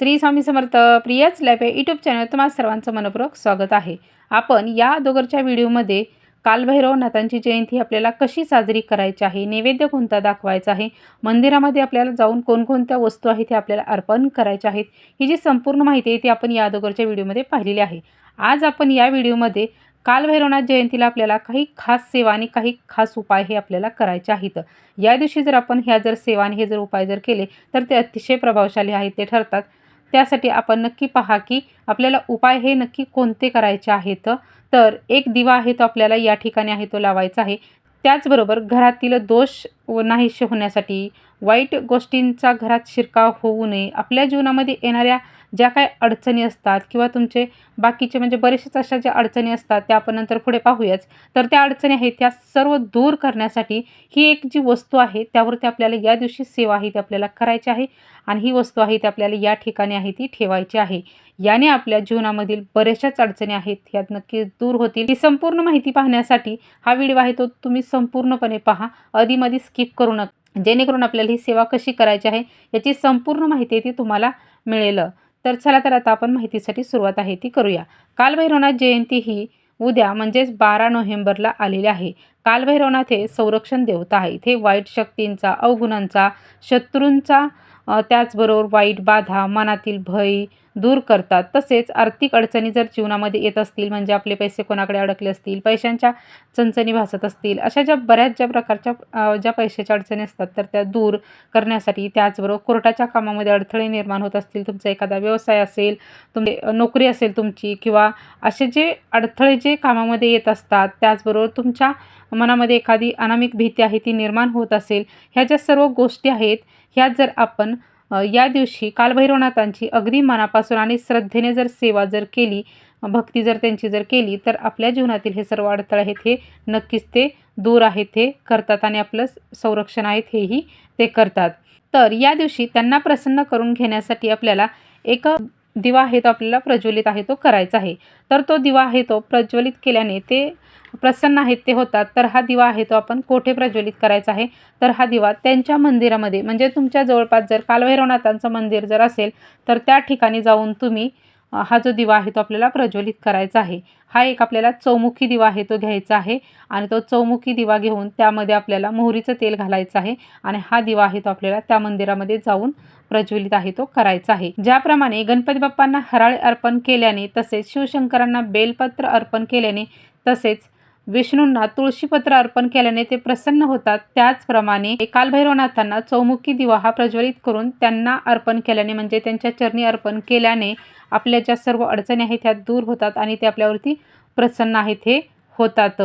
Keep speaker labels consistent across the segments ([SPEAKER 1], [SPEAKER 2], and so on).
[SPEAKER 1] श्री स्वामी समर्थ प्रियच lab YouTube channel तुम्हाला सर्वांचं मनपूर्वक स्वागत आहे. आपण या अगोदरच्या व्हिडिओमध्ये कालभैरवनाथांची जयंती आपल्याला कशी साजरी करायची आहे नैवेद्य कोणता दाखवायचा आहे मंदिरामध्ये आपल्याला जाऊन कोणकोणत्या वस्तू आहेत ते आपल्याला अर्पण करायच्या आहेत ही जी संपूर्ण माहिती आहे ती आपण या अगोदरच्या व्हिडिओमध्ये पाहिलेली आहे. आज आपण या व्हिडिओमध्ये कालभैरवनाथ जयंतीला आपल्याला काही खास सेवा आणि काही खास उपाय हे आपल्याला करायचे आहेत. या दिवशी जर आपण ह्या जर सेवा आणि हे जर उपाय जर केले तर ते अतिशय प्रभावशाली आहेत ते ठरतात. त्यासाठी आपण नक्की पहा की आपल्याला उपाय हे नक्की कोणते करायचे आहेत? तर एक दिवा आहे तो आपल्याला या ठिकाणी आहे तो लावायचा आहे. त्याचबरोबर घरातील दोष व नाहीसे होण्यासाठी वाईट गोष्टींचा घरात शिरकाव होऊ नये. आपल्या जीवनामध्ये येणाऱ्या ज्या काय अडचणी असतात किंवा तुमचे बाकीचे म्हणजे बरेचसेच अशा ज्या अडचणी असतात त्या आपण नंतर पुढे पाहूयाच. तर त्या अडचणी आहेत त्या सर्व दूर करण्यासाठी ही एक जी वस्तू आहे त्यावरती आपल्याला या दिवशी सेवा आहे ती आपल्याला करायची आहे आणि ही वस्तू आहे ती आपल्याला या ठिकाणी आहे ती ठेवायची आहे. याने आपल्या जीवनामधील बऱ्याचशाच अडचणी आहेत यात नक्की दूर होतील. ही संपूर्ण माहिती पाहण्यासाठी हा व्हिडिओ आहे तो तुम्ही संपूर्णपणे पहा. अधिमधी स्किप करू नका. जेणेकरून आपल्याला ही सेवा कशी करायची आहे याची संपूर्ण माहिती ती तुम्हाला मिळेल. तर चला तर आता आपण माहितीसाठी सुरुवात आहे ती करूया. कालभैरवनाथ जयंती ही उद्या म्हणजेच बारा नोव्हेंबरला आलेली आहे. कालभैरवनाथ हे संरक्षण देवता आहे इथे वाईट शक्तींचा अवगुणांचा शत्रूंचा त्याचबरोबर वाईट बाधा मनातील भय दूर करतात. तसेच आर्थिक अडचणी जर जीवनामध्ये येत असतील म्हणजे आपले पैसे कोणाकडे अडकले असतील पैशांच्या चणचणी भासत असतील अशा ज्या बऱ्याच ज्या प्रकारच्या ज्या पैशाच्या अडचणी असतात तर त्या दूर करण्यासाठी त्याचबरोबर कोर्टाच्या कामामध्ये अडथळे निर्माण होत असतील तुमचा एखादा व्यवसाय असेल तुमचे नोकरी असेल तुमची किंवा असे जे अडथळे जे कामामध्ये येत असतात त्याचबरोबर तुमच्या मनामध्ये एखादी अनामिक भीती आहे ती निर्माण होत असेल ह्या ज्या सर्व गोष्टी आहेत ह्यात जर आपण या दिवशी कालभैरवनाथांची अगदी मनापासून आणि श्रद्धेने जर सेवा जर केली भक्ती जर त्यांची जर केली तर आपल्या जीवनातील हे सर्व अडथळे आहेत हे नक्कीच ते दूर आहेत हे करतात आणि आपलं संरक्षण आहेत हेही ते करतात. तर या दिवशी त्यांना प्रसन्न करून घेण्यासाठी आपल्याला एक दिवा आहे तो आपल्याला प्रज्वलित आहे तो करायचा आहे. तर तो दिवा आहे तो प्रज्वलित केल्याने ते प्रसन्न आहेत ते होतात. तर हा दिवा आहे तो आपण कोठे प्रज्वलित करायचा आहे? तर हा दिवा त्यांच्या मंदिरामध्ये म्हणजे तुमच्या जवळपास जर कालभैरवनाथांचं मंदिर जर असेल तर त्या ठिकाणी जाऊन तुम्ही हा जो दिवा आहे तो आपल्याला प्रज्वलित करायचा आहे. हा एक आपल्याला चौमुखी दिवा आहे तो घ्यायचा आहे आणि तो चौमुखी दिवा घेऊन त्यामध्ये आपल्याला मोहरीचं तेल घालायचं आहे आणि हा दिवा आहे तो आपल्याला त्या मंदिरामध्ये जाऊन प्रज्वलित आहे तो करायचा आहे. ज्याप्रमाणे गणपती बाप्पांना हराळे अर्पण केल्याने तसेच शिवशंकरांना बेलपत्र अर्पण केल्याने तसेच विष्णूंना तुळशीपत्र अर्पण केल्याने ते प्रसन्न होतात. त्याचप्रमाणे कालभैरवनाथांना चौमुखी दिवा हा प्रज्वलित करून त्यांना अर्पण केल्याने म्हणजे त्यांच्या चरणी अर्पण केल्याने आपल्या ज्या सर्व अडचणी आहेत त्या दूर होतात आणि ते आपल्यावरती प्रसन्न आहेत हे होतात.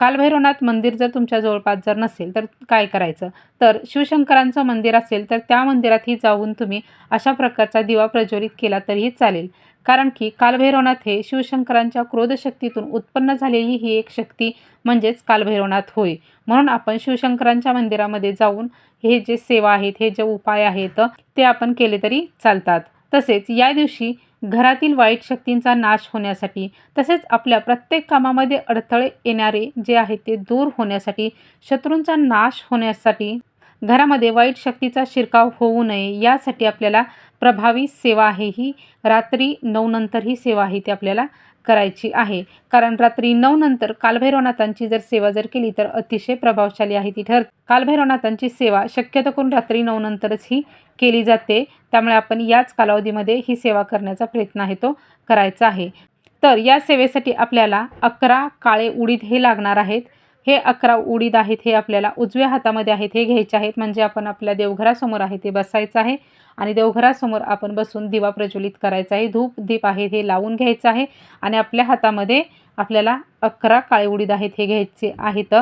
[SPEAKER 1] कालभैरवनाथ मंदिर जर तुमच्या जवळपास जर नसेल तर काय करायचं? तर शिवशंकरांचं मंदिर असेल तर त्या मंदिरातही जाऊन तुम्ही अशा प्रकारचा दिवा प्रज्वलित केला तरीही चालेल. कारण की कालभैरवनाथ हे शिवशंकरांच्या क्रोधशक्तीतून उत्पन्न झालेली ही एक शक्ती म्हणजेच कालभैरवनाथ होय. म्हणून आपण शिवशंकरांच्या मंदिरामध्ये जाऊन हे जे सेवा आहेत हे जे उपाय आहेत ते आपण केले तरी चालतात. तसेच या दिवशी घरातील वाईट शक्तींचा नाश होण्यासाठी तसेच आपल्या प्रत्येक कामामध्ये अडथळे येणारे जे आहेत ते दूर होण्यासाठी शत्रूंचा नाश होण्यासाठी घरामध्ये वाईट शक्तीचा शिरकाव होऊ नये यासाठी आपल्याला प्रभावी सेवा आहे. ही रात्री नऊ नंतर ही सेवा आहे ती आपल्याला करायची आहे. कारण रात्री नऊ नंतर कालभैरवनाथांची जर सेवा जर केली तर अतिशय प्रभावशाली आहे ती ठर. कालभैरवनाथांची सेवा शक्यतो करून रात्री नऊ नंतरच ही केली जाते. त्यामुळे आपण याच कालावधीमध्ये ही सेवा करण्याचा प्रयत्न आहे तो करायचा आहे. तर या सेवेसाठी आपल्याला अकरा काळे उडीद हे लागणार आहेत. हे अकरा उडीद आहेत हे आपल्याला उजव्या हातामध्ये आहेत हे घ्यायचे आहेत. म्हणजे आपण आपल्या देवघरासमोर आहे ते बसायचं आहे. आणि देवघरासमोर आपण बसून दिवा प्रज्वलित करायचा आहे. धूप दीप आहे हे लावून घ्यायचं आहे. आणि आपल्या हातामध्ये आपल्याला अकरा काळे उडीद आहेत हे घ्यायचे आहेत.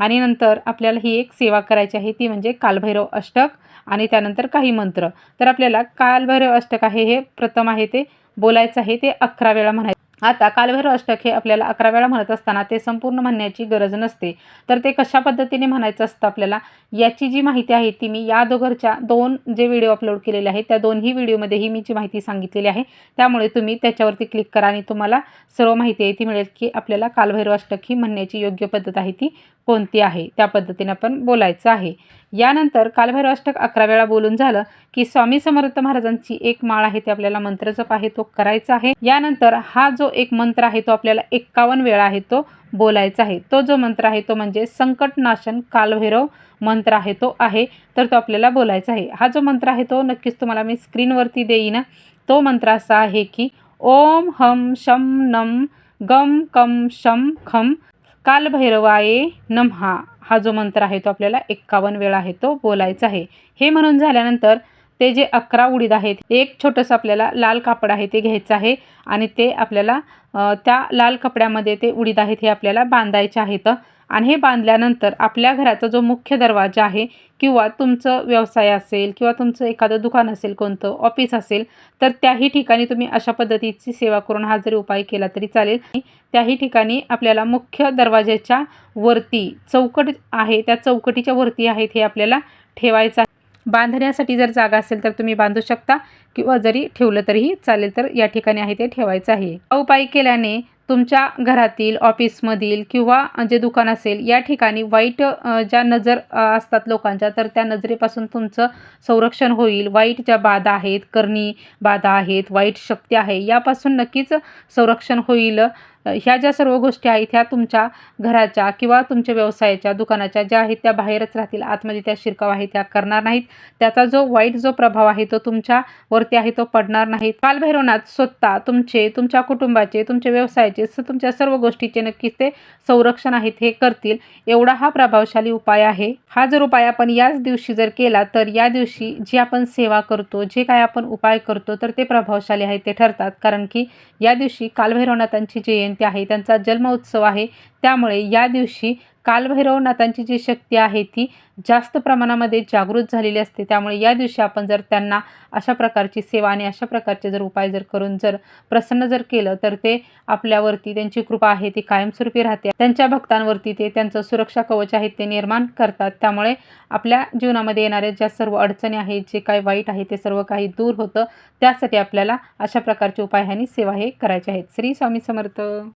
[SPEAKER 1] आणि नंतर आपल्याला ही एक सेवा करायची आहे ती म्हणजे कालभैरव अष्टक आणि त्यानंतर काही मंत्र. तर आपल्याला कालभैरव अष्टक आहे हे प्रथम आहे ते. बोलायचं आहे ते अकरा वेळा म्हणायचं. आता कालभैरव अष्टक हे आपल्याला अकरा वेळा म्हणत असताना ते संपूर्ण म्हणण्याची गरज नसते. तर ते कशा पद्धतीने म्हणायचं असतं आपल्याला? याची जी माहिती आहे ती मी या दोघरच्या दोन जे व्हिडिओ अपलोड केलेले आहेत त्या दोन्ही व्हिडिओमध्येही मी जी माहिती सांगितलेली आहे त्यामुळे तुम्ही त्याच्यावरती क्लिक करा आणि तुम्हाला सर्व माहिती आहे ती मिळेल की आपल्याला कालभैरव अष्टक ही म्हणण्याची योग्य पद्धत आहे ती. कोणती आहे? त्या पद्धतीने आपण बोलायचं आहे. यानंतर कालभैरव अष्टक अकरा वेळा बोलून झालं की स्वामी समर्थ महाराजांची एक माळ आहे ते आपल्याला मंत्र जप आहे तो करायचा आहे. यानंतर हा जो एक मंत्र आहे तो आपल्याला एक्कावन्न वेळा आहे तो बोलायचा आहे. तो जो मंत्र आहे तो म्हणजे संकटनाशन कालभैरव मंत्र आहे तो आहे. तर तो आपल्याला बोलायचा आहे. हा जो मंत्र आहे तो नक्कीच तुम्हाला मी स्क्रीनवरती देईन. तो मंत्र असा आहे की ओम हम शम नम गम कम शम खम कालभैरवाये नमहा. हा जो मंत्र आहे तो आपल्याला एक्कावन्न वेळा आहे तो बोलायचा आहे. हे म्हणून झाल्यानंतर ते जे अकरा उडीद आहेत एक छोटंसं आपल्याला लाल कापड आहे ते घ्यायचं आहे आणि ते आपल्याला त्या लाल कपड्यामध्ये ते उडीद आहेत हे आपल्याला बांधायचे आहेत. आणि हे बांधल्यानंतर आपल्या घराचा जो मुख्य दरवाजा आहे किंवा तुमचं व्यवसाय असेल किंवा तुमचं एखादं दुकान असेल कोणतं ऑफिस असेल तर त्याही ठिकाणी तुम्ही अशा पद्धतीची सेवा करून हा जरी उपाय केला तरी चालेल. त्याही ठिकाणी आपल्याला मुख्य दरवाज्याच्या वरती चौकट आहे त्या चौकटीच्या वरती आहेत हे आपल्याला ठेवायचं आहे. बांधण्यासाठी जर जागा असेल तर तुम्ही बांधू शकता किंवा जरी ठेवलं तरीही चालेल तर या ठिकाणी आहे ते ठेवायचं आहे. उपाय केल्याने तुमच्या घरातील ऑफिसमधील किंवा जे दुकान असेल या ठिकाणी वाईट ज्या नजर असतात लोकांच्या तर त्या नजरेपासून तुमचं संरक्षण होईल. वाईट ज्या बाधा आहेत करणी बाधा आहेत वाईट शक्ती आहे यापासून नक्कीच संरक्षण होईल. ह्या ज्या सर्व गोष्टी आहेत ह्या तुमच्या घराच्या किंवा तुमच्या व्यवसायाच्या दुकानाच्या ज्या आहेत त्या बाहेरच राहतील. आतमध्ये त्या शिरकाव आहे त्या करणार नाहीत. त्याचा जो वाईट जो प्रभाव आहे तो तुमच्या वरती आहे तो पडणार नाही. कालभैरवनाथ स्वतः तुमचे तुमच्या कुटुंबाचे तुमच्या व्यवसायाचे असं तुमच्या सर्व गोष्टीचे नक्कीच ते संरक्षण आहेत हे करतील. एवढा हा प्रभावशाली उपाय आहे. हा जर उपाय आपण याच दिवशी जर केला तर या दिवशी जी आपण सेवा करतो जे काय आपण उपाय करतो तर ते प्रभावशाली आहे ते ठरतात. कारण की या दिवशी कालभैरवनाथांची जयंती आहे त्यांचा जन्म उत्सव आहे. त्यामुळे या दिवशी कालभैरवनाथांची जी शक्ती आहे ती जास्त प्रमाणामध्ये जागृत झालेली असते. त्यामुळे या दिवशी आपण जर त्यांना अशा प्रकारची सेवा आणि अशा प्रकारचे जर उपाय जर करून जर प्रसन्न जर केलं तर ते आपल्यावरती त्यांची कृपा आहे ती कायमस्वरूपी राहते. त्यांच्या भक्तांवरती ते त्यांचं सुरक्षा कवच आहे ते निर्माण करतात. त्यामुळे आपल्या जीवनामध्ये येणाऱ्या ज्या सर्व अडचणी आहेत जे काही वाईट आहे ते सर्व काही दूर होतं. त्यासाठी आपल्याला अशा प्रकारचे उपाय आणि सेवा हे करायचे आहेत. श्री स्वामी समर्थ.